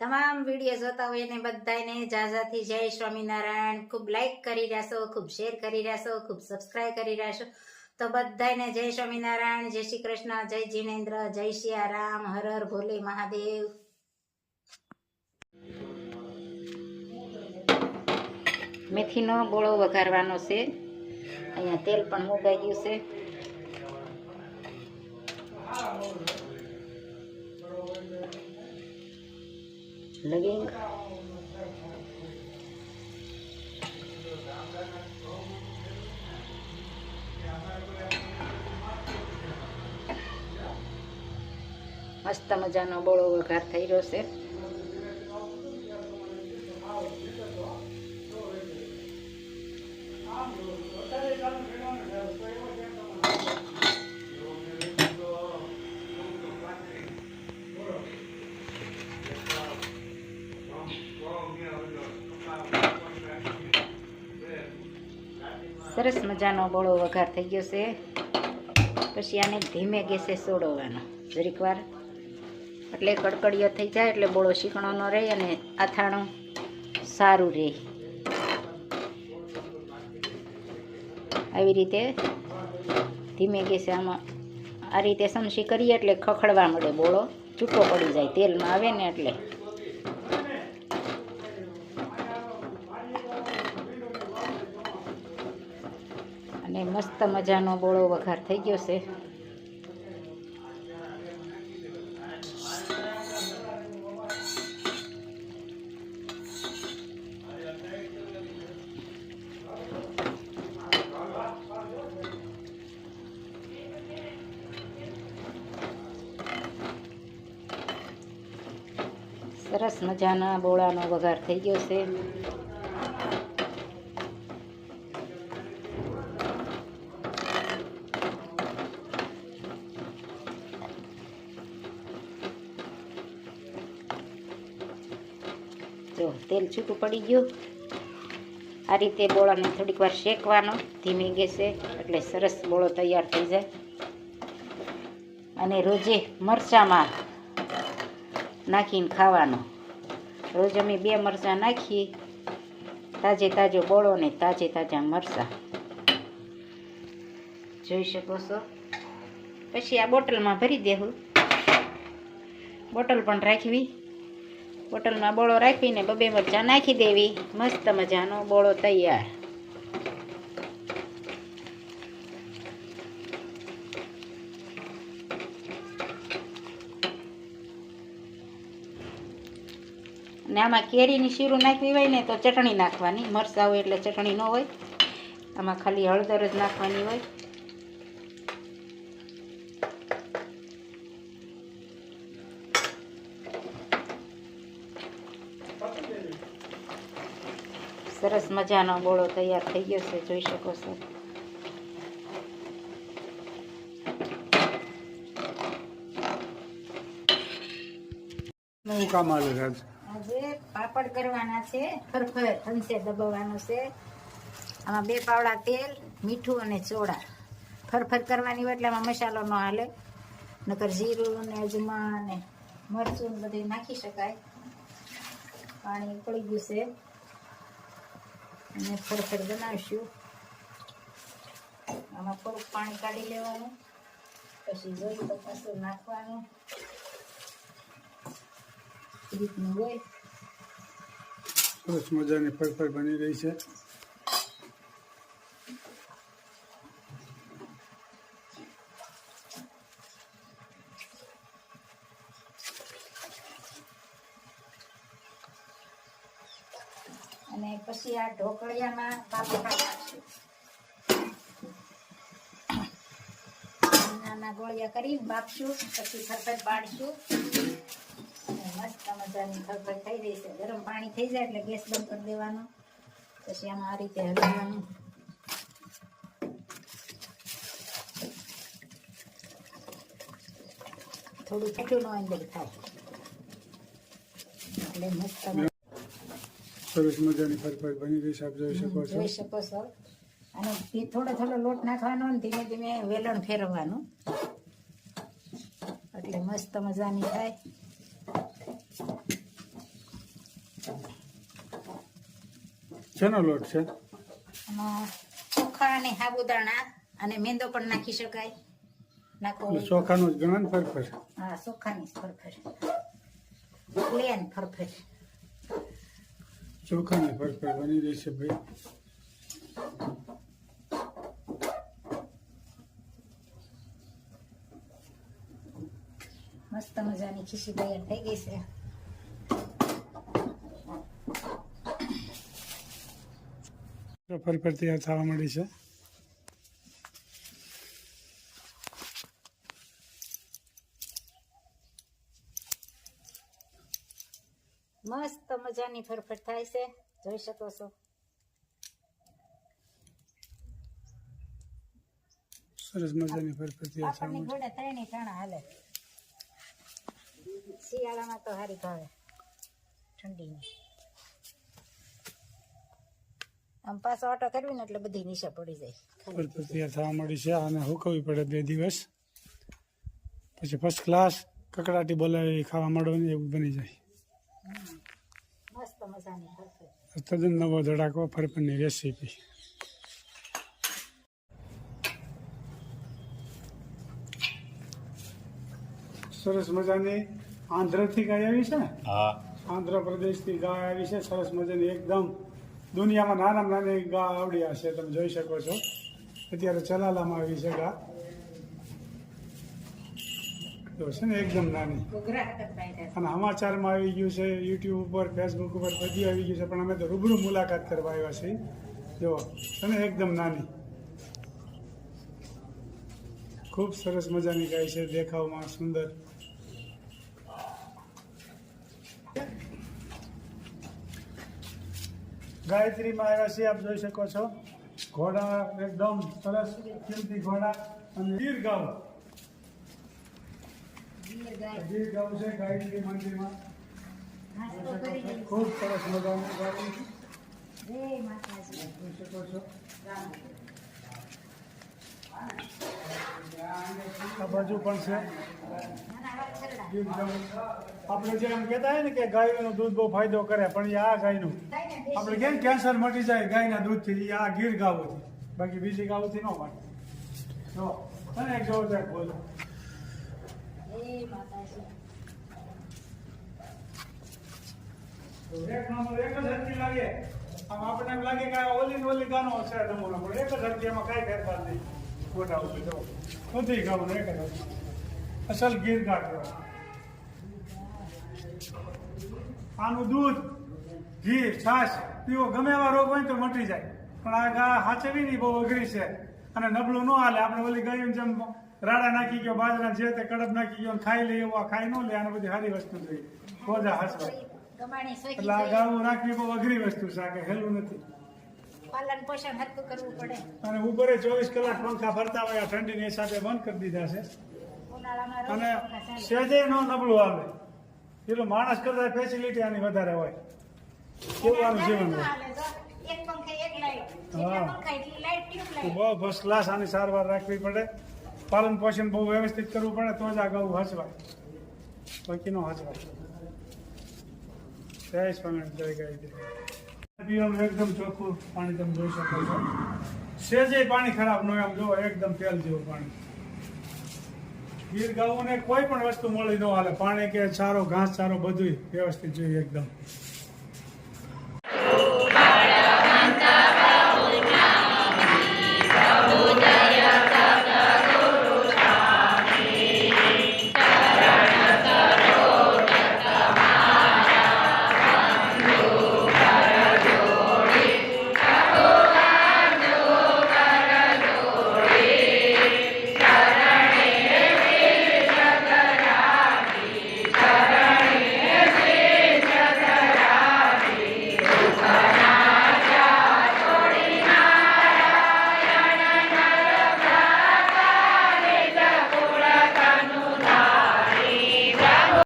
તમામ વીડિયો જોતા હોય ને બધાને જાજાથી જય સ્વામિનારાયણ. ખૂબ લાઈક કરી રહેશો ખૂબ શેર કરી રહેશો ખૂબ સબસ્ક્રાઈબ કરી રહેશો તો બધાને જય સ્વામિનારાયણ, જય શ્રી કૃષ્ણ, જય જીનેન્દ્ર, જય સિયારામ હર હર ભોલે મહાદેવ. મેથીનો ગોળો વઘારવાનો છે. અહીંયા તેલ પણ મુકાઈ ગયું છે. લવિંગ મસ્ત મજાનો બોળો વઘાર થઈ રહ્યો છે સરસ મજાનો બોળો વઘાર થઈ ગયો છે. પછી આને ધીમે ગેસે સોડવાનો. જરીક વાર. એટલે કડકડીયો થઈ જાય એટલે બોળો શીકણો ન રહે અને આથાણું સારું રહે. આવી રીતે ધીમે ગેસે આમાં આ રીતે સમસી કરીએ એટલે ખખડવા મળે બોળો. છૂટો પડી જાય તેલમાં આવે ને એટલે. અને મસ્ત મજાનો બોળો વઘાર થઈ ગયો છે. સરસ મજાના બોળાનો વઘાર થઈ ગયો છે. જો તેલ છૂટું પડી ગયું. આ રીતે બોળાને થોડીક વાર શેકવાનો. ધીમી ગેસે, એટલે સરસ બોળો તૈયાર થઈ જાય. અને રોજે મરચાંમાં નાખીને ખાવાનો. રોજ અમે બે મરચાં નાખીએ. તાજે તાજો બોળો ને તાજે તાજા મરચાં. જોઈ શકો છો? પછી આ બોટલમાં ભરી દેવું બોટલ પણ રાખવી. બોટલમાં બોળો રાખીને બબે મરચાં નાખી દેવી. મસ્ત મજાનો બોળો તૈયાર. ને આમાં કેરીની શીરું નાખવી હોય ને તો ચટણી નાખવાની. મરચાં હોય એટલે ચટણી ન હોય. આમાં ખાલી હળદર જ નાખવાની હોય. સરસ મજાનો ગોળો તૈયાર થઈ ગયો છે જોઈ શકો છો. નવું કામ આલે છે આજે? પાપડ કરવાના છે ફરફર હંસે દબાવવાનો છે. આમાં બે પાવડા તેલ મીઠું અને ચોળા ફરફર કરવાની હોય એટલે આમાં મસાલો ન હાલે. નકર જીરું ને અજમા ને મરચું બધું નાખી શકાય. પાણી પડી ગયું છે. અને ફરફડ બનાવશું. આમાં થોડુંક પાણી કાઢી લેવાનું, પછી જોયું તો પાછું નાખવાનું. રીતનું હોય. સરસ મજાની ફરફડ બની રહી છે. અને પછી આ ઢોકળિયામાં નાખશું. નાના ગોળિયા કરી બાફશું, પછી ફરફર પાડશું મસ્ત મજાની ફરફર થઈ રહી છે. ગરમ પાણી થઈ જાય એટલે ગેસ બંધ કરી દેવાનો. પછી આમાં આ રીતે હલાવવાનું. થોડું છૂટું નો અંદર થાય. એટલે મસ્ત સરસ મજાની ફરફર બની રહી છે આપ જોઈ શકો છો. જોઈ શકો છો. અને થોડો થોડો લોટ નાખવાનો અને ધીમે ધીમે વેલણ ફેરવવાનું. એટલે મસ્ત મજાની થાય. શેનો લોટ છે? ચોખા અને સાબુદાણા અને મેંદો પણ નાખી શકાય. નાખો ચોખાનું જ ગણન ફરફર. હા ચોખાની ફરફર. પ્લેન ફરફર. ચોખાની ફરફર બની રહી છે ભાઈ. મસ્ત મજાની ખીસી તૈયાર થઈ ગઈ છે. ફરફર તૈયાર થવા મળી છે મસ્ત મજાની ફરફર થાય છે. જોઈ શકો છો. સરસ મજાની ફરફર થાય છે. આપણને ઘોડા ત્રણે ત્રણ હાલે. શિયાળામાં તો હારી ભાવે. ઠંડીની. આમ પાછો ઓટો કરવી ને એટલે બધી નીચે પડી જાય. ફરફર તૈયાર થવા મળી છે. અને હુકવવી પડે બે દિવસ. પછી ફર્સ્ટ ક્લાસ કકડાટી બોલાવી ખાવા મળવાની એવું બની જાય. તદ્દન નવો ધડાકો ફરફરની રેસીપી સરસ મજાની આંધ્રથી ગાય આવી છે ને? હા. આંધ્રપ્રદેશથી ગાય આવી છે સરસ મજાની એકદમ દુનિયામાં નાના નાની ગા આવડી હશે તમે જોઈ શકો છો. અત્યારે ચલાલામાં આવી છે ગા. તો છે ને એકદમ નાની. અને સમાચારમાં આવી ગયું છે યુટ્યુબ ઉપર ફેસબુક ઉપર, બધી આવી ગયું છે, પણ અમે તો રૂબરૂ મુલાકાત કરવા આવ્યા છીએ. જો અને એકદમ નાની. ખૂબ સરસ મજાની ગાય છે, દેખાવમાં સુંદર. ગાયત્રીમાં આવ્યા છીએ, આપ જોઈ શકો છો. ઘોડા એકદમ સરસ કિંમતી ઘોડા અને ગીર ગાઉ ગીર ગાઉ છે ગાયત્રી મંદિરમાં ખૂબ સરસ મજાનું ગાયું જોઈ શકો છો. આ બાજુ પણ છે. આપણે જે એમ કહેતા હોય ને કે ગાયનું દૂધ બહુ ફાયદો કરે પણ એ આ ગાયનું. આપણે કેમ કેન્સર મટી જાય ગાયના દૂધથી આ ગીર ગાવથી. બાકી બીજી ગાવથી ન મળે જો અને એક જોવો બોલો જય માતાજી એક નંબર એક જ હરખી લાગે આમ આપણને એમ લાગે કે ઓલી ઓલી ગાનો છે નમૂનો પણ એક જ એમાં કાંઈ ફેરફાર નહીં મોટા ઉપર જો બધી ગાવાનું એક જ અસલ ગીર કહેવાય. આનું દૂધ ઘી છાશ પીવો ગમે એવા રોગ હોય તો મટી જાય પણ આ ગા હાચવી બહુ અઘરી છે અને નબળું ન હાલે આપણે ઓલી ગાયું જેમ રાડા નાખી ગયો બાજરા જે તે કડબ નાખી ગયો ખાઈ લે એવું ખાઈ ન લે આને બધી સારી વસ્તુ જોઈએ. ખોજા હાસવા. એટલે આ છે. ગાવું રાખવી બહુ અઘરી વસ્તુ છે આ કે હેલું નથી. પાલન પોષણ હરખું કરવું પડે. અને ઉપરે ચોવીસ કલાક પંખા ફરતા હોય આ ઠંડીની હિસાબે બંધ કરી દીધા છે. અને સેજે નો નબળું આવે. એટલું માણસ કરતા ફેસિલિટી આની વધારે હોય. કેવું આનું જીવન હોય ફર્સ્ટ ક્લાસ આની સારવાર રાખવી પડે. પાલન પોષણ બહુ વ્યવસ્થિત કરવું પડે તો જ આ ગૌ હચવાય બાકી નો હચવાય જય પીવાનું એકદમ ચોખ્ખું પાણી જોઈ શકો છો. પાણી ખરાબ ન હોય જોવો એકદમ તેલ જેવું પાણી. ગીર ગાઉને કોઈ પણ વસ્તુ મળી ન હાલે. પાણી કે ચારો, ઘાસ ચારો બધું વ્યવસ્થિત જોઈએ એકદમ.